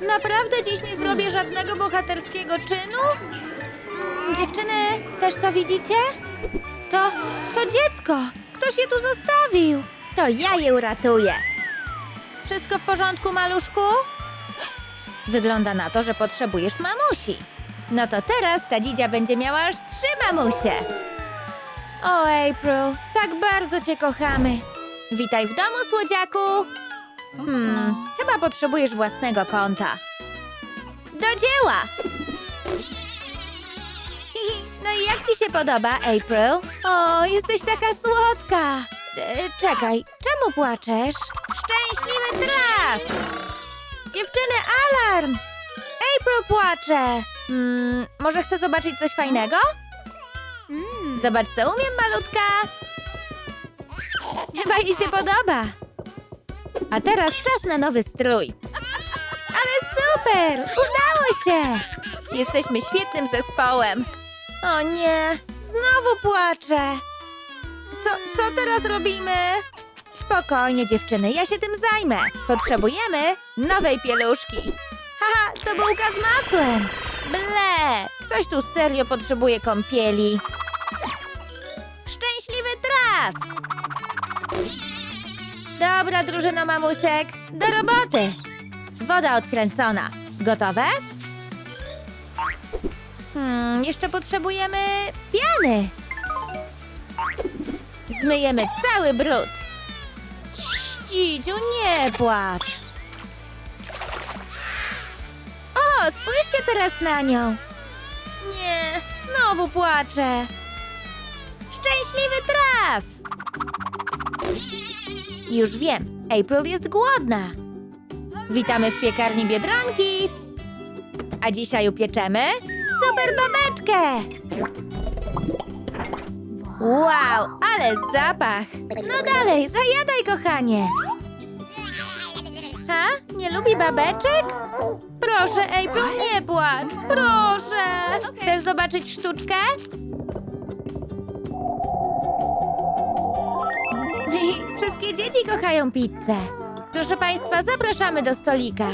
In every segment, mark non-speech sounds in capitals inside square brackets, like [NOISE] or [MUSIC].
Naprawdę dziś nie zrobię żadnego bohaterskiego czynu? Mm, Dziewczyny, też to widzicie? To, to dziecko! Ktoś je tu zostawił! To ja je uratuję! Wszystko w porządku, maluszku? Wygląda na to, że potrzebujesz mamusi. No to teraz ta dzidzia będzie miała aż trzy mamusie. O, April, tak bardzo cię kochamy. Witaj w domu, słodziaku. Hmm, chyba potrzebujesz własnego konta. Do dzieła! [LAUGHS] No i jak ci się podoba, April? O, jesteś taka słodka. E, czekaj, czemu płaczesz? Szczęśliwy traf! Dziewczyny, alarm! April płacze! Hmm, może chce zobaczyć coś fajnego? Zobacz, co umiem, malutka! Chyba jej się podoba. A teraz czas na nowy strój. Ale super! Udało się! Jesteśmy świetnym zespołem. O nie, znowu płaczę. Co, co teraz robimy? Spokojnie, dziewczyny, ja się tym zajmę. Potrzebujemy nowej pieluszki. Haha, to bułka z masłem. Ble, ktoś tu serio potrzebuje kąpieli. Szczęśliwy traf! Dobra, drużyno mamusiek, do roboty! Woda odkręcona. Gotowe? Hmm, jeszcze potrzebujemy piany. Zmyjemy cały brud. Ściciu, nie płacz. O, spójrzcie teraz na nią. Nie, znowu płaczę. Szczęśliwy traf! Już wiem, April jest głodna. Witamy w piekarni Biedronki. A dzisiaj upieczemy super babeczkę. Wow, ale zapach. No dalej, zajadaj, kochanie. Ha? Nie lubi babeczek? Proszę, April, nie płacz. Proszę. Chcesz zobaczyć sztuczkę? Wszystkie dzieci kochają pizzę. Proszę Państwa, zapraszamy do stolika.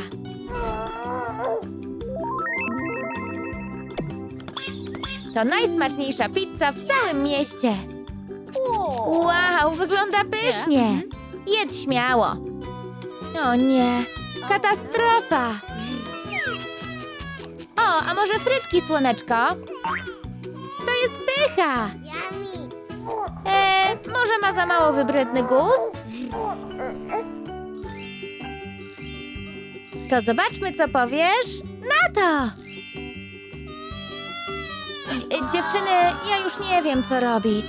To najsmaczniejsza pizza w całym mieście. Wow, wygląda pysznie. Jedz śmiało. O nie, katastrofa. O, a może frytki, słoneczko? To jest pycha. E, może ma za mało wybredny gust? To zobaczmy, co powiesz na to. Dzie- Dziewczyny, ja już nie wiem, co robić.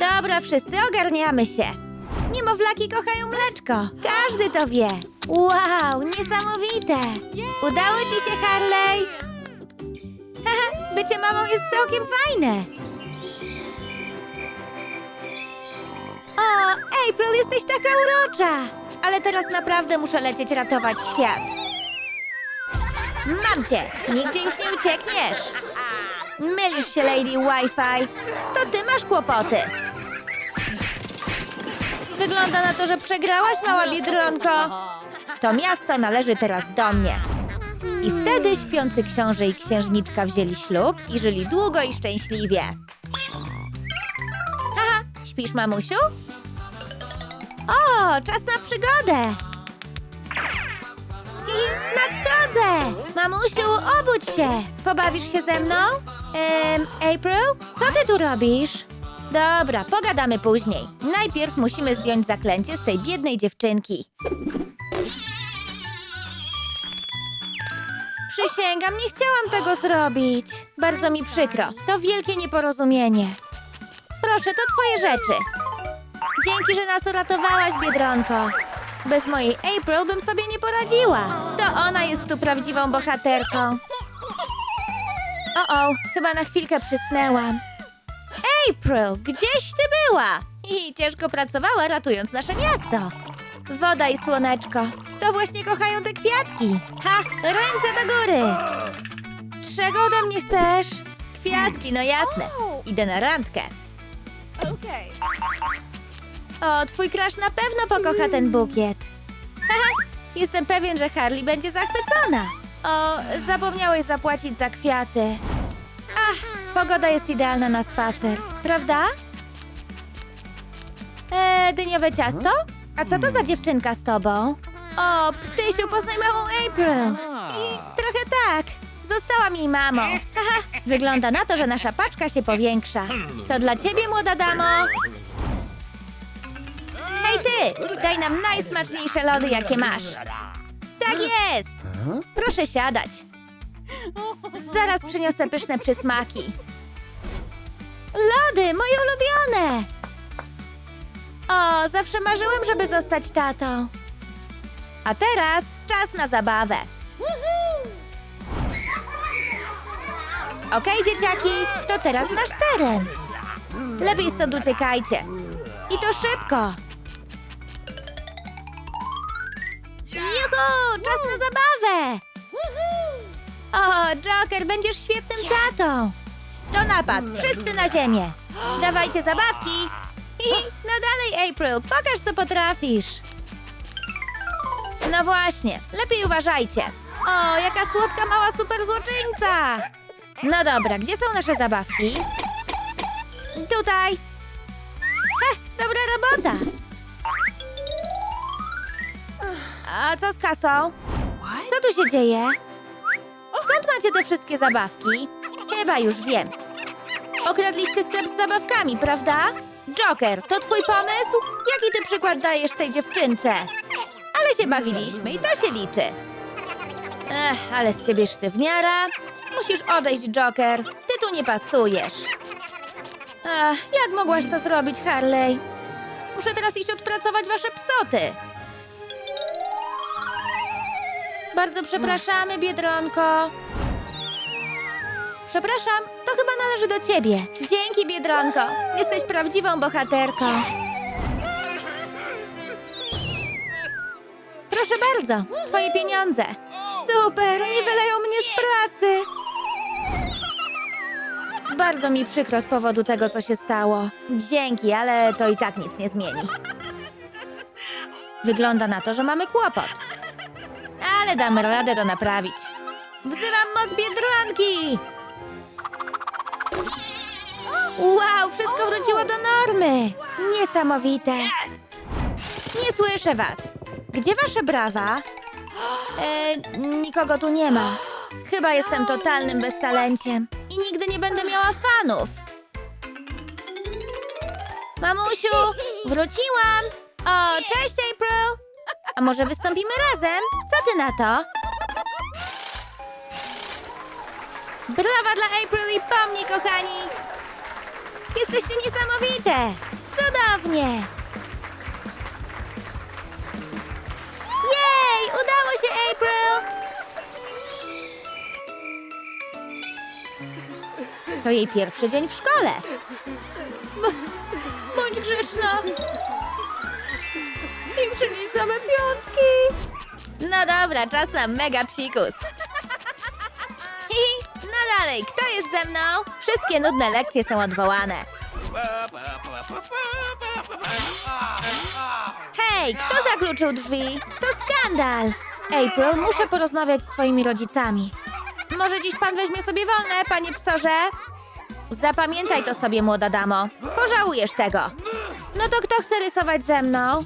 Dobra, wszyscy ogarniamy się. Niemowlaki kochają mleczko. Każdy to wie. Wow, niesamowite. Udało ci się, Harley? [LAUGHS] Bycie mamą jest całkiem fajne. O, April, jesteś taka urocza! Ale teraz naprawdę muszę lecieć ratować świat. Mam cię! Nigdzie już nie uciekniesz! Mylisz się, Lady Wi-Fi. To ty masz kłopoty. Wygląda na to, że przegrałaś, mała biedronko. To miasto należy teraz do mnie. I wtedy śpiący książę i księżniczka wzięli ślub i żyli długo i szczęśliwie. Haha, śpisz, mamusiu? O, czas na przygodę! I nadchodzę! Mamusiu, obudź się! Pobawisz się ze mną? Em, April, co ty tu robisz? Dobra, pogadamy później. Najpierw musimy zdjąć zaklęcie z tej biednej dziewczynki. Przysięgam, nie chciałam tego zrobić. Bardzo mi przykro. To wielkie nieporozumienie. Proszę, to twoje rzeczy. Dzięki, że nas uratowałaś, Biedronko. Bez mojej April bym sobie nie poradziła. To ona jest tu prawdziwą bohaterką. O, o, chyba na chwilkę przysnęłam. April, gdzieś ty była? I ciężko pracowała, ratując nasze miasto. Woda i słoneczko. To właśnie kochają te kwiatki. Ha, ręce do góry. Czego ode mnie chcesz? Kwiatki, no jasne. Idę na randkę. O, twój krasz na pewno pokocha ten bukiet. Haha, Jestem pewien, że Harley będzie zachwycona. O, zapomniałeś zapłacić za kwiaty. Ach, pogoda jest idealna na spacer, prawda? Eee, dyniowe ciasto? A co to za dziewczynka z tobą? O, Ptysiu, poznaj małą April. I trochę tak. Zostałam jej mamą. Haha, wygląda na to, że nasza paczka się powiększa. To dla ciebie, młoda damo. Daj nam najsmaczniejsze lody, jakie masz. Tak jest. Proszę siadać. Zaraz przyniosę pyszne przysmaki. Lody, moje ulubione. O, zawsze marzyłem, żeby zostać tatą. A teraz czas na zabawę. Okej, dzieciaki, to teraz nasz teren. Lepiej stąd uciekajcie. I to szybko. Juhu, czas na zabawę. O, Joker, będziesz świetnym tatą. To napad, wszyscy na ziemię. Dawajcie zabawki. I no dalej, April, pokaż co potrafisz. No właśnie, lepiej uważajcie. O, jaka słodka mała super złoczyńca. No dobra, gdzie są nasze zabawki? Tutaj. Heh, dobra robota. A co z kasą? Co tu się dzieje? Skąd macie te wszystkie zabawki? Chyba już wiem. Okradliście sklep z zabawkami, prawda? Joker, to twój pomysł? Jaki ty przykład dajesz tej dziewczynce? Ale się bawiliśmy i to się liczy. Ech, ale z ciebie sztywniara. Musisz odejść, Joker. Ty tu nie pasujesz. Ach, jak mogłaś to zrobić, Harley? Muszę teraz iść odpracować wasze psoty. Bardzo przepraszamy, Biedronko. Przepraszam, to chyba należy do ciebie. Dzięki, Biedronko. Jesteś prawdziwą bohaterką. Proszę bardzo, twoje pieniądze. Super, nie wyleją mnie z pracy. Bardzo mi przykro z powodu tego, co się stało. Dzięki, ale to i tak nic nie zmieni. Wygląda na to, że mamy kłopot. Ale damy radę to naprawić. Wzywam moc Biedronki! Wow, wszystko wróciło do normy! Niesamowite! Nie słyszę was. Gdzie wasze brawa? E, nikogo tu nie ma. Chyba jestem totalnym beztalenciem i nigdy nie będę miała fanów. Mamusiu, wróciłam! O, cześć April! A może wystąpimy razem? Co ty na to? Brawa dla April i pomni, kochani! Jesteście niesamowite! Cudownie! Jej! Udało się, April! To jej pierwszy dzień w szkole. Bądź grzeczna. No dobra, czas na mega psikus. Hihi, no dalej, kto jest ze mną? Wszystkie nudne lekcje są odwołane. Hej, kto zakluczył drzwi? To skandal! April, muszę porozmawiać z twoimi rodzicami. Może dziś pan weźmie sobie wolne, panie psorze? Zapamiętaj to sobie, młoda damo. Pożałujesz tego. No to kto chce rysować ze mną?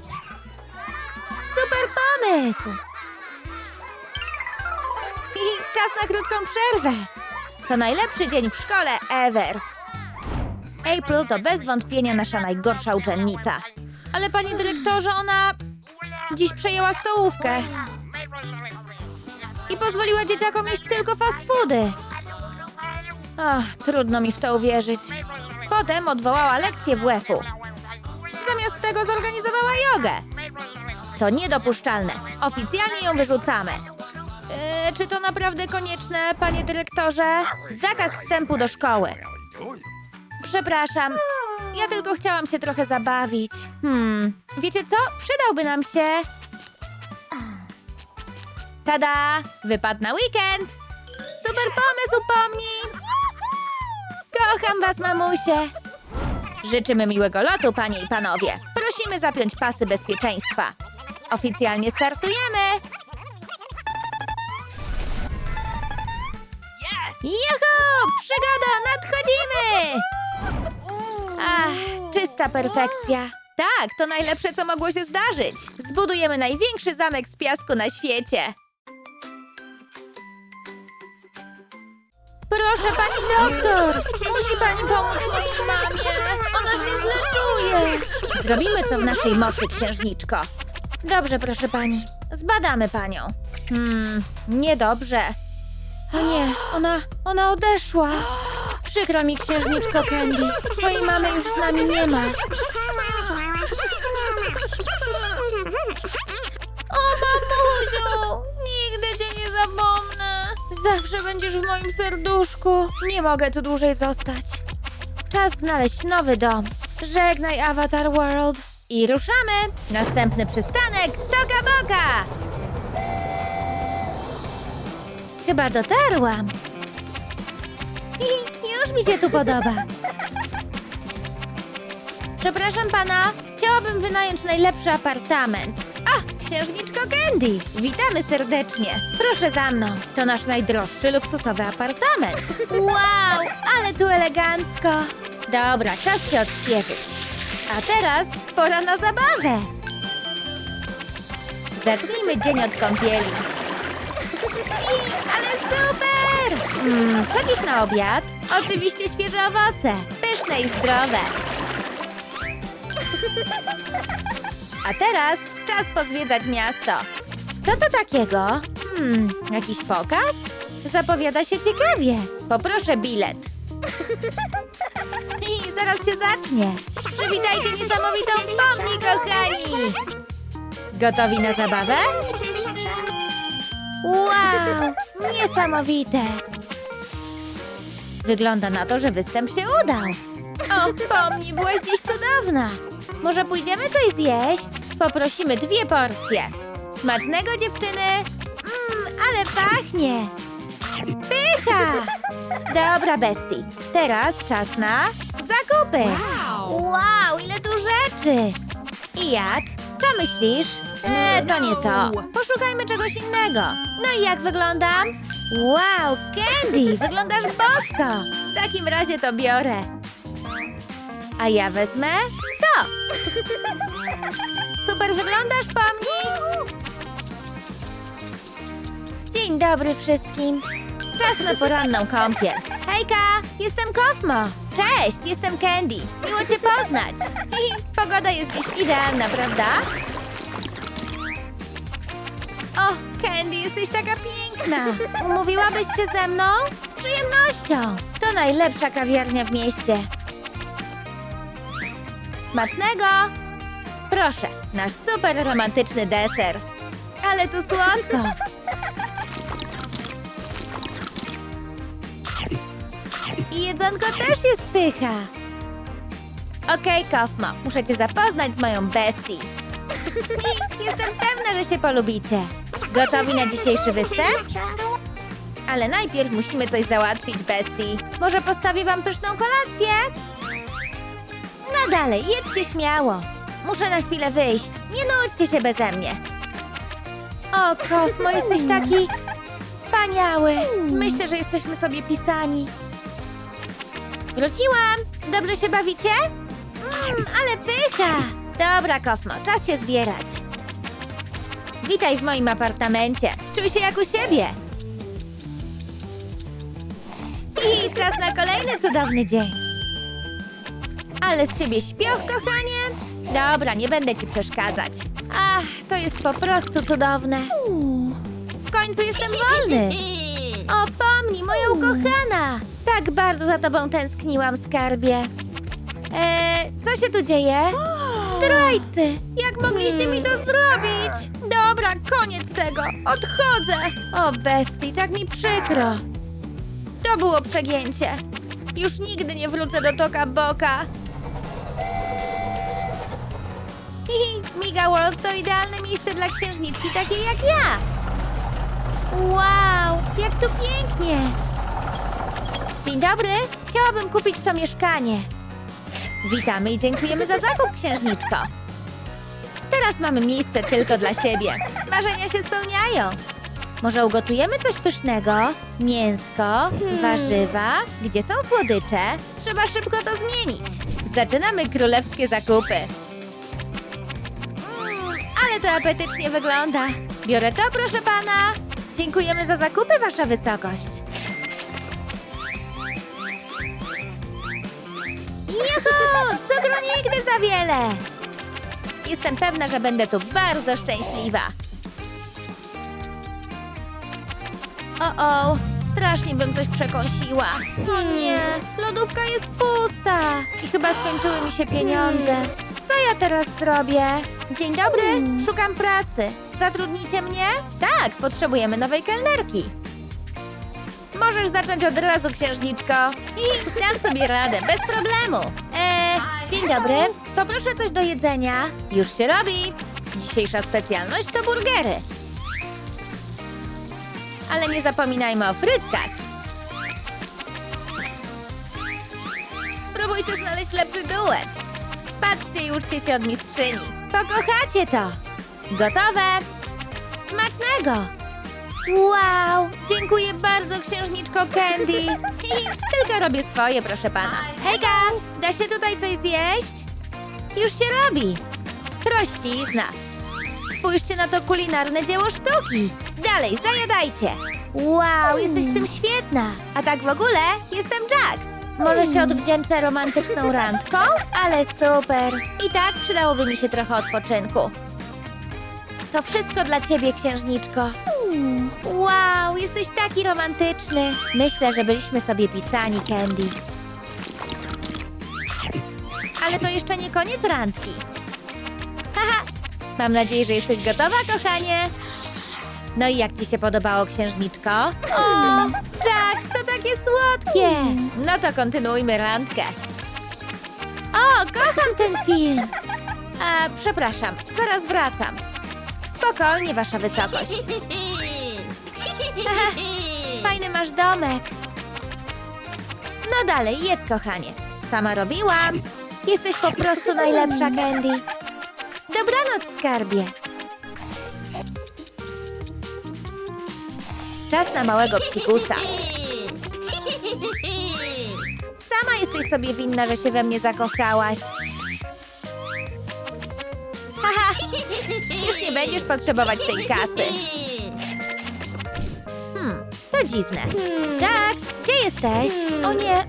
Super pomysł! Czas na krótką przerwę. To najlepszy dzień w szkole ever. April to bez wątpienia nasza najgorsza uczennica. Ale panie dyrektorze, ona dziś przejęła stołówkę i pozwoliła dzieciakom jeść tylko fast foody. Ach, trudno mi w to uwierzyć. Potem odwołała lekcję WF-u. Zamiast tego zorganizowała jogę. To niedopuszczalne. Oficjalnie ją wyrzucamy. Eee, czy to naprawdę konieczne, panie dyrektorze? Zakaz wstępu do szkoły. Przepraszam. Ja tylko chciałam się trochę zabawić. Hmm, wiecie co? Przydałby nam się. Tada! Wypad na weekend! Super pomysł, pomni! Kocham was, mamusie! Życzymy miłego lotu, panie i panowie. Prosimy zapiąć pasy bezpieczeństwa. Oficjalnie startujemy! Juhu! Przygoda! Nadchodzimy! Ach, czysta perfekcja. Tak, to najlepsze, co mogło się zdarzyć. Zbudujemy największy zamek z piasku na świecie. Proszę, pani doktor! Musi pani pomóc mojej mamie! Ona się źle czuje! Zrobimy co w naszej mocy, księżniczko. Dobrze, proszę pani. Zbadamy panią. Hmm, niedobrze. O nie, ona, ona odeszła. Przykro mi, księżniczko Candy. Twojej mamy już z nami nie ma. O, mamusiu! Nigdy cię nie zapomnę. Zawsze będziesz w moim serduszku. Nie mogę tu dłużej zostać. Czas znaleźć nowy dom. Żegnaj, Avatar World. I ruszamy. Następny przystanek Toka Boka. Chyba dotarłam. Już mi się tu podoba. Przepraszam pana, chciałabym wynająć najlepszy apartament. A, księżniczko Candy, witamy serdecznie. Proszę za mną, to nasz najdroższy luksusowy apartament. Wow, ale tu elegancko. Dobra, czas się odświeżyć. A teraz pora na zabawę. Zacznijmy dzień od kąpieli. Ale super! Mm, co dziś na obiad? Oczywiście świeże owoce. Pyszne i zdrowe. A teraz czas pozwiedzać miasto. Co to takiego? Hmm, jakiś pokaz? Zapowiada się ciekawie. Poproszę bilet. I zaraz się zacznie. Przywitajcie niesamowitą pomni, kochani! Gotowi na zabawę? Wow, niesamowite! Wygląda na to, że występ się udał. O, pomni, byłaś dziś cudowna. Może pójdziemy coś zjeść? Poprosimy dwie porcje. Smacznego, dziewczyny! Mmm, ale pachnie! Pycha! Dobra, bestii. Teraz czas na zakupy. Wow, ile tu rzeczy! I jak? Co myślisz? E, to nie to. Poszukajmy czegoś innego. No i jak wyglądam? Wow, Candy, wyglądasz bosko. W takim razie to biorę. A ja wezmę to. [LAUGHS] Super wyglądasz, pomni. Dzień dobry wszystkim. Czas na poranną kąpiel. Hejka, jestem Kofmo. Cześć, jestem Candy. Miło cię poznać. [LAUGHS] Pogoda jest dziś idealna, prawda? Candy, jesteś taka piękna. Umówiłabyś się ze mną? Z przyjemnością. To najlepsza kawiarnia w mieście. Smacznego! Proszę, nasz super romantyczny deser. Ale tu słodko. I jedzonko też jest pycha. Okej, Kofmo, muszę cię zapoznać z moją bestii. I [LAUGHS] jestem pewna, że się polubicie. Gotowi na dzisiejszy występ? Ale najpierw musimy coś załatwić, bestii. Może postawię wam pyszną kolację? No dalej, jedzcie śmiało. Muszę na chwilę wyjść. Nie nudźcie się beze mnie. O, Kofmo, jesteś taki wspaniały. Myślę, że jesteśmy sobie pisani. Wróciłam! Dobrze się bawicie? Mmm, ale pycha! Dobra, Kofmo, czas się zbierać. Witaj w moim apartamencie. Czuj się jak u siebie. I czas na kolejny cudowny dzień. Ale z ciebie śpioch, kochanie. Dobra, nie będę ci przeszkadzać. Ach, to jest po prostu cudowne. W końcu jestem wolny. [LAUGHS] O, pomni, moja ukochana! Tak bardzo za tobą tęskniłam, skarbie. Eee, co się tu dzieje? Zdrajcy! Jak mogliście mi to zrobić? Dobra, koniec tego. Odchodzę. O, bestii, tak mi przykro. To było przegięcie. Już nigdy nie wrócę do Toka Boka. Hihi, Miga World to idealne miejsce dla księżniczki takiej jak ja. Wow, jak tu pięknie! Dzień dobry, chciałabym kupić to mieszkanie. Witamy i dziękujemy za zakup, księżniczko. Teraz mamy miejsce tylko dla siebie. Marzenia się spełniają. Może ugotujemy coś pysznego? Mięsko, warzywa, gdzie są słodycze? Trzeba szybko to zmienić. Zaczynamy królewskie zakupy. Mm, ale to apetycznie wygląda. Biorę to, proszę pana. Dziękujemy za zakupy, wasza wysokość. Juhu! Wiele! Jestem pewna, że będę tu bardzo szczęśliwa. O, o, strasznie bym coś przekąsiła. O nie, lodówka jest pusta. I chyba skończyły mi się pieniądze. Co ja teraz zrobię? Dzień dobry, szukam pracy. Zatrudnicie mnie? Tak, potrzebujemy nowej kelnerki. Możesz zacząć od razu, księżniczko. I dam sobie radę, bez problemu. Dzień dobry. Poproszę coś do jedzenia. Już się robi. Dzisiejsza specjalność to burgery. Ale nie zapominajmy o frytkach. Spróbujcie znaleźć lepszy duet. Patrzcie i uczcie się od mistrzyni. Pokochacie to. Gotowe. Smacznego. Wow! Dziękuję bardzo, księżniczko Candy. [LAUGHS] Tylko robię swoje, proszę pana. Hejka! Da się tutaj coś zjeść? Już się robi. Prościzna. Spójrzcie na to kulinarne dzieło sztuki. Dalej, zajadajcie. Wow, jesteś w tym świetna. A tak w ogóle jestem Jax. Może się odwdzięczę romantyczną randką? Ale super. I tak przydałoby mi się trochę odpoczynku. To wszystko dla ciebie, księżniczko. Wow, jesteś taki romantyczny. Myślę, że byliśmy sobie pisani, Candy. Ale to jeszcze nie koniec randki. Haha, mam nadzieję, że jesteś gotowa, kochanie. No i jak ci się podobało, księżniczko? O, Jax, to takie słodkie. No to kontynuujmy randkę. O, kocham ten film. A, przepraszam, zaraz wracam. Spokojnie, wasza wysokość. Fajny masz domek. No dalej, jedz, kochanie. Sama robiłam. Jesteś po prostu najlepsza, Candy. Dobranoc, skarbie. Czas na małego psikusa. Sama jesteś sobie winna, że się we mnie zakochałaś. Już nie będziesz potrzebować tej kasy. Hmm, to dziwne. Jax, gdzie jesteś? O nie,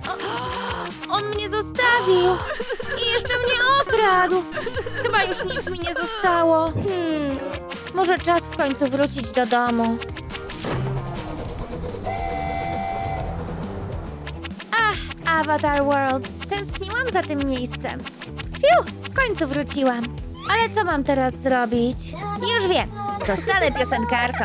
on mnie zostawił i jeszcze mnie okradł. Chyba już nic mi nie zostało. Hmm, może czas w końcu wrócić do domu. Ach, Avatar World. Tęskniłam za tym miejscem. Fiu, w końcu wróciłam. Ale co mam teraz zrobić? Już wiem. Zostanę piosenkarką.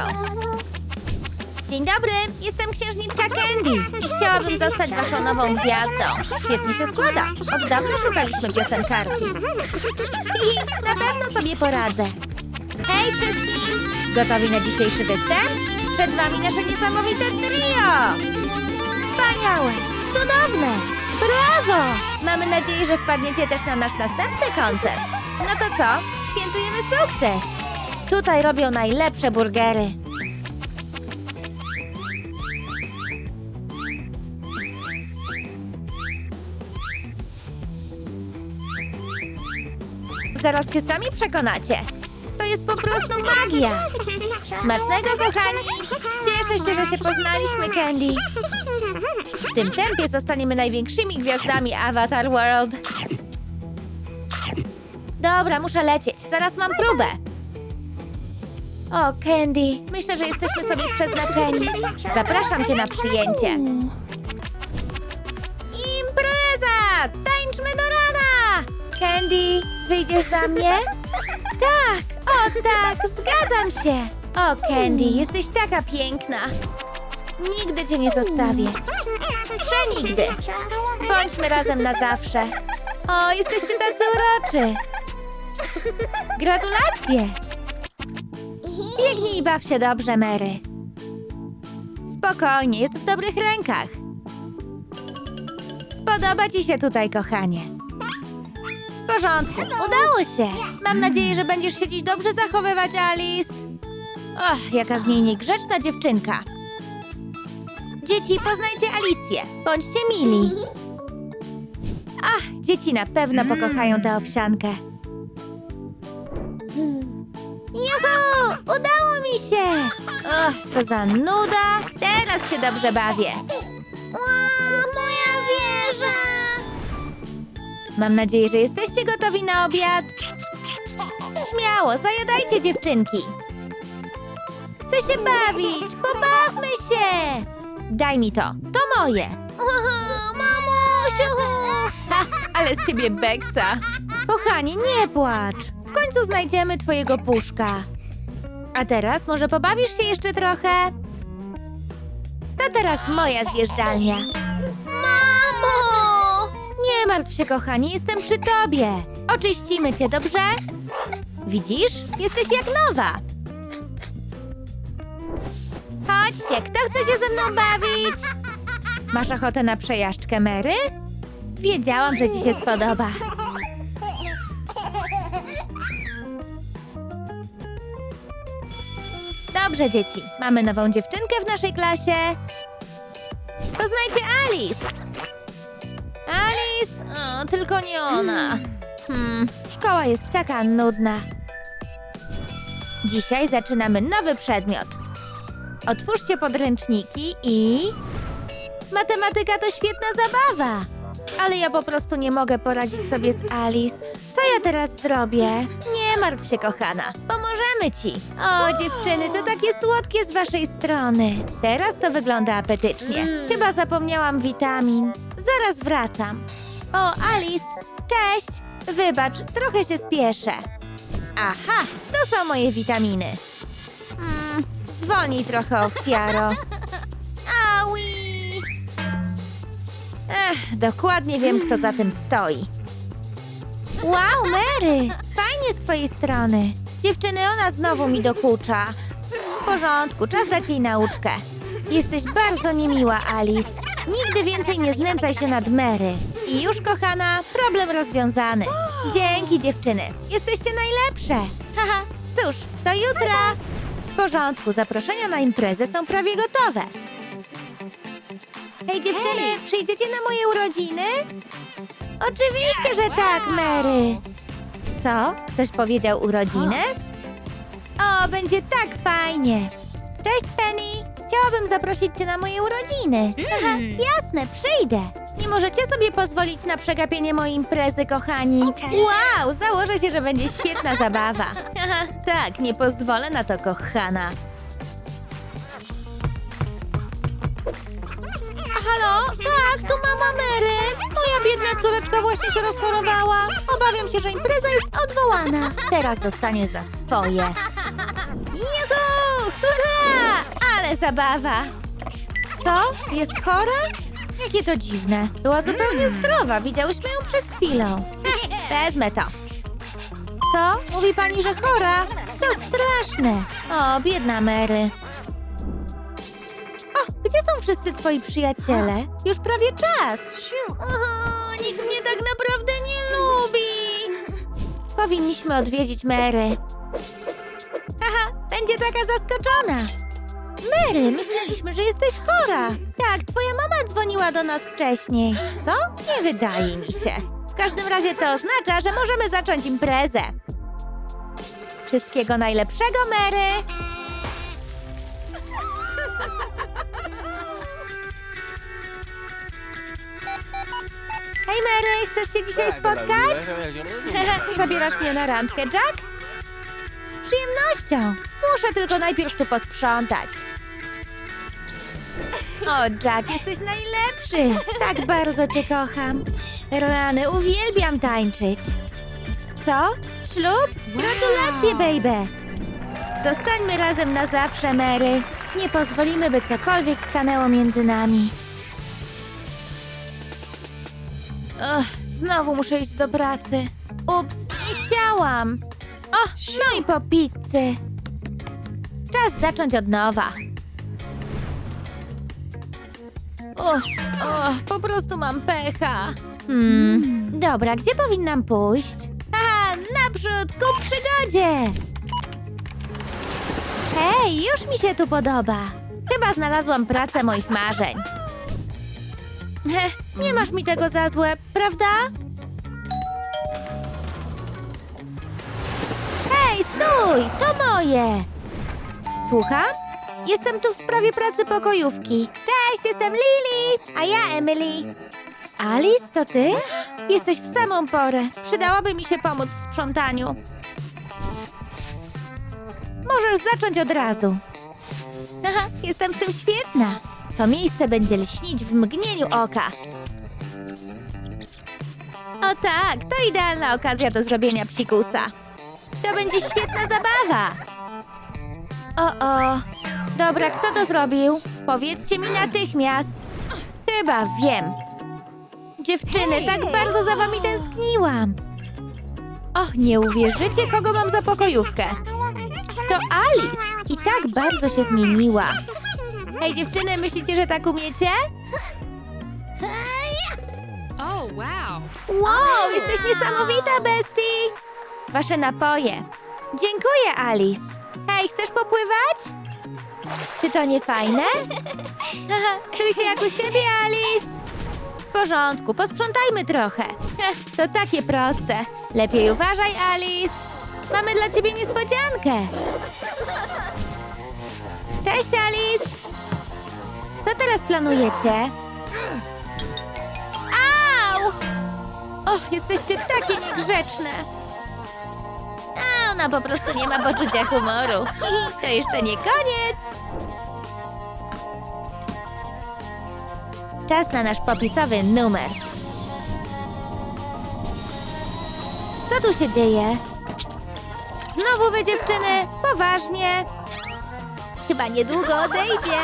Dzień dobry, jestem księżniczka Candy i chciałabym zostać waszą nową gwiazdą. Świetnie się składa. Od dawna szukaliśmy piosenkarki. I na pewno sobie poradzę. Hej wszystkim! Gotowi na dzisiejszy występ? Przed wami nasze niesamowite trio! Wspaniałe! Cudowne! Brawo! Mamy nadzieję, że wpadniecie też na nasz następny koncert. No to co? Świętujemy sukces! Tutaj robią najlepsze burgery. Zaraz się sami przekonacie. To jest po prostu magia. Smacznego, kochani! Cieszę się, że się poznaliśmy, Candy. W tym tempie zostaniemy największymi gwiazdami Avatar World. Dobra, muszę lecieć. Zaraz mam próbę. O, Candy, myślę, że jesteśmy sobie przeznaczeni. Zapraszam cię na przyjęcie. Impreza! Tańczmy do rana! Candy, wyjdziesz za mnie? Tak, o tak, zgadzam się. O, Candy, jesteś taka piękna. Nigdy cię nie zostawię. Przenigdy. Bądźmy razem na zawsze. O, jesteście tacy uroczy. Gratulacje. Biegnij i baw się dobrze, Mary. Spokojnie, jest w dobrych rękach. Spodoba ci się tutaj, kochanie. W porządku, udało się. Mam nadzieję, że będziesz się dziś dobrze zachowywać, Alice. Och, jaka z niej niegrzeczna dziewczynka. Dzieci, poznajcie Alicję. Bądźcie mili. Ach, dzieci na pewno pokochają tę owsiankę. Udało mi się! Och, co za nuda! Teraz się dobrze bawię. Ła, moja wieża! Mam nadzieję, że jesteście gotowi na obiad. Śmiało, zajadajcie dziewczynki. Chcę się bawić, pobawmy się! Daj mi to, to moje. [LAUGHS] Mamusiu! Ha, ale z ciebie beksa. Kochani, nie płacz. W końcu znajdziemy twojego puszka. A teraz może pobawisz się jeszcze trochę? To teraz moja zjeżdżalnia. Mamo! Nie martw się, kochani, jestem przy tobie. Oczyścimy cię, dobrze? Widzisz? Jesteś jak nowa. Chodźcie, kto chce się ze mną bawić? Masz ochotę na przejażdżkę, Mary? Wiedziałam, że ci się spodoba. Dobrze, dzieci. Mamy nową dziewczynkę w naszej klasie. Poznajcie Alice. Alice? O, tylko nie ona. Hmm, szkoła jest taka nudna. Dzisiaj zaczynamy nowy przedmiot. Otwórzcie podręczniki i... Matematyka to świetna zabawa. Ale ja po prostu nie mogę poradzić sobie z Alice. Co ja teraz zrobię? Nie martw się, kochana. Pomożemy ci. O, dziewczyny, to takie słodkie z waszej strony. Teraz to wygląda apetycznie. Chyba zapomniałam witamin. Zaraz wracam. O, Alice, cześć. Wybacz, trochę się spieszę. Aha, to są moje witaminy. Mm, zwolnij trochę, ofiaro. [LAUGHS] Aui! Ech, dokładnie wiem, kto za tym stoi. Wow, Mary! Fajnie z twojej strony. Dziewczyny, ona znowu mi dokucza. W porządku, czas dać jej nauczkę. Jesteś bardzo niemiła, Alice. Nigdy więcej nie znęcaj się nad Mary. I już, kochana, problem rozwiązany. Dzięki, dziewczyny. Jesteście najlepsze. Haha, cóż, do jutra. W porządku, zaproszenia na imprezę są prawie gotowe. Hej dziewczyny, przyjdziecie na moje urodziny? Oczywiście, że tak, Mary. Co? Ktoś powiedział urodziny? O, będzie tak fajnie. Cześć, Penny. Chciałabym zaprosić cię na moje urodziny. Haha, jasne, przyjdę. Nie możecie sobie pozwolić na przegapienie mojej imprezy, kochani. Wow, założę się, że będzie świetna zabawa. Haha, [LAUGHS] tak, nie pozwolę na to, kochana. Halo? Tak, tu mama Mary. Moja biedna córeczka właśnie się rozchorowała. Obawiam się, że impreza jest odwołana. Teraz dostaniesz za swoje. Juhu! Hurra! Ale zabawa! Co? Jest chora? Jakie to dziwne. Była zupełnie zdrowa. Widziałyśmy ją przed chwilą. Wezmę to. Co? Mówi pani, że chora? To straszne. O, biedna Mary. O, gdzie wszyscy twoi przyjaciele? Już prawie czas. O, nikt mnie tak naprawdę nie lubi. Powinniśmy odwiedzić Mary. Haha, będzie taka zaskoczona. Mary, myśleliśmy, że jesteś chora. Tak, twoja mama dzwoniła do nas wcześniej. Co? Nie wydaje mi się. W każdym razie to oznacza, że możemy zacząć imprezę. Wszystkiego najlepszego, Mary! Hej Mary, chcesz się dzisiaj spotkać? Zabierasz mnie na randkę, Jack? Z przyjemnością. Muszę tylko najpierw tu posprzątać. O, Jack, jesteś najlepszy. Tak bardzo cię kocham. Rany, uwielbiam tańczyć. Co? Ślub? Gratulacje, baby. Zostańmy razem na zawsze, Mary. Nie pozwolimy, by cokolwiek stanęło między nami. Ugh, znowu muszę iść do pracy. Ups, nie chciałam. O, no i po pizzy. Czas zacząć od nowa. Uff, po prostu mam pecha. Hmm, dobra, gdzie powinnam pójść? Aha, naprzód ku przygodzie! Hej, już mi się tu podoba. Chyba znalazłam pracę moich marzeń. Heh, nie masz mi tego za złe, prawda? Hej, stój! To moje! Słucham? Jestem tu w sprawie pracy pokojówki. Cześć, jestem Lily, a ja Emily. Alice, to ty? Jesteś w samą porę. Przydałaby mi się pomóc w sprzątaniu. Możesz zacząć od razu. Aha, [LAUGHS] jestem w tym świetna. To miejsce będzie lśnić w mgnieniu oka. O tak, to idealna okazja do zrobienia psikusa. To będzie świetna zabawa. O, o. Dobra, kto to zrobił? Powiedzcie mi natychmiast. Chyba wiem. Dziewczyny, tak bardzo za wami tęskniłam. Och, nie uwierzycie, kogo mam za pokojówkę. To Alice i tak bardzo się zmieniła. Hej dziewczyny, myślicie, że tak umiecie? Oh, wow. Wow, jesteś niesamowita, bestii! Wasze napoje. Dziękuję, Alice. Hej, chcesz popływać? Czy to nie fajne? Haha, [LAUGHS] Czuj się jak u siebie, Alice. W porządku, posprzątajmy trochę. Heh, To takie proste. Lepiej uważaj, Alice. Mamy dla ciebie niespodziankę. Cześć, Alice. Co teraz planujecie? Au! Och, jesteście takie niegrzeczne. A ona po prostu nie ma poczucia humoru. [LAUGHS] To jeszcze nie koniec. Czas na nasz popisowy numer. Co tu się dzieje? Znowu wy dziewczyny? Poważnie? Chyba niedługo odejdzie.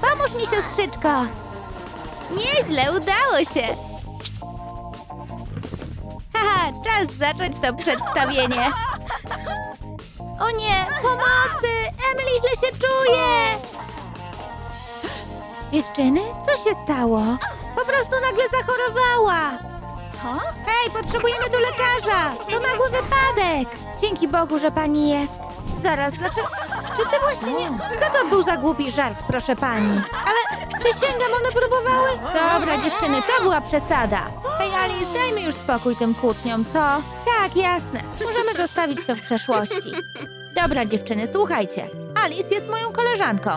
Pomóż mi, siostrzyczko. Nieźle, udało się. Haha, czas zacząć to przedstawienie. O nie, pomocy! Emily źle się czuje! Dziewczyny, co się stało? Po prostu nagle zachorowała. Hej, potrzebujemy tu lekarza! To nagły wypadek! Dzięki Bogu, że pani jest. Zaraz, dlaczego... Czy ty właśnie nie... Co to był za głupi żart, proszę pani? Ale przysięgam, one próbowały... Dobra, dziewczyny, to była przesada. Hej, Alice, dajmy już spokój tym kłótniom, co? Tak, jasne. Możemy zostawić to w przeszłości. Dobra, dziewczyny, słuchajcie. Alice jest moją koleżanką.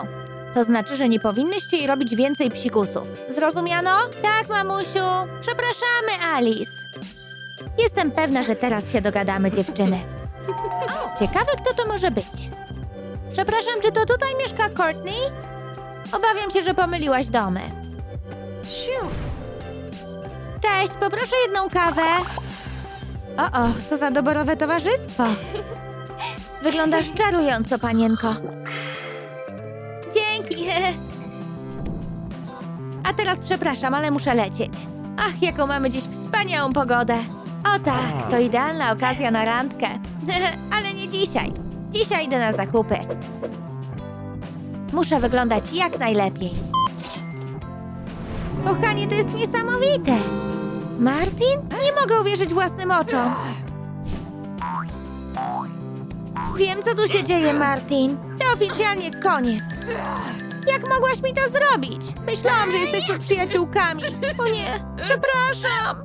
To znaczy, że nie powinnyście jej robić więcej psikusów. Zrozumiano? Tak, mamusiu. Przepraszamy, Alice. Jestem pewna, że teraz się dogadamy, dziewczyny. Ciekawe, kto to może być. Przepraszam, czy to tutaj mieszka Courtney? Obawiam się, że pomyliłaś domy. Cześć, poproszę jedną kawę. O, o, co za doborowe towarzystwo. Wyglądasz czarująco, panienko. Dzięki. A teraz przepraszam, ale muszę lecieć. Ach, jaką mamy dziś wspaniałą pogodę. O tak, to idealna okazja na randkę. [LAUGHS] ale nie dzisiaj. Dzisiaj idę na zakupy. Muszę wyglądać jak najlepiej. Kochanie, to jest niesamowite. Martin? Nie mogę uwierzyć własnym oczom. Wiem, co tu się dzieje, Martin. To oficjalnie koniec. Jak mogłaś mi to zrobić? Myślałam, że jesteśmy przyjaciółkami. O nie, przepraszam.